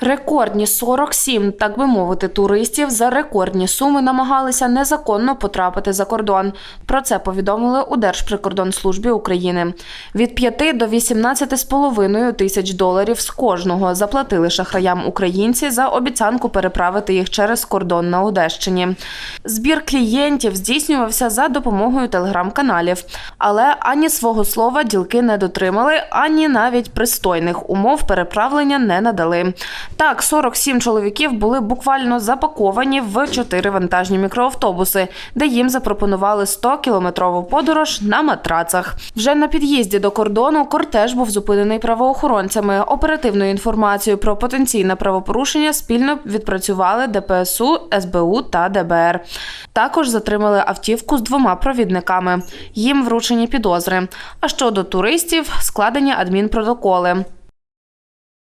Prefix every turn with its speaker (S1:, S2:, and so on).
S1: Рекордні 47, так би мовити, туристів за рекордні суми намагалися незаконно потрапити за кордон. Про це повідомили у Держприкордонслужбі України. Від 5 до 18,5 тисяч доларів з кожного заплатили шахраям українці за обіцянку переправити їх через кордон на Одещині. Збір клієнтів здійснювався за допомогою телеграм-каналів, але ані свого слова ділки не дотримали, ані навіть пристойних умов переправлення не надали. Так, 47 чоловіків були буквально запаковані в чотири вантажні мікроавтобуси, де їм запропонували 100-кілометрову подорож на матрацах. Вже на під'їзді до кордону кортеж був зупинений правоохоронцями. Оперативною інформацією про потенційне правопорушення спільно відпрацювали ДПСУ, СБУ та ДБР. Також затримали автівку з двома провідниками. Їм вручені підозри. А щодо туристів складені адмінпротоколи.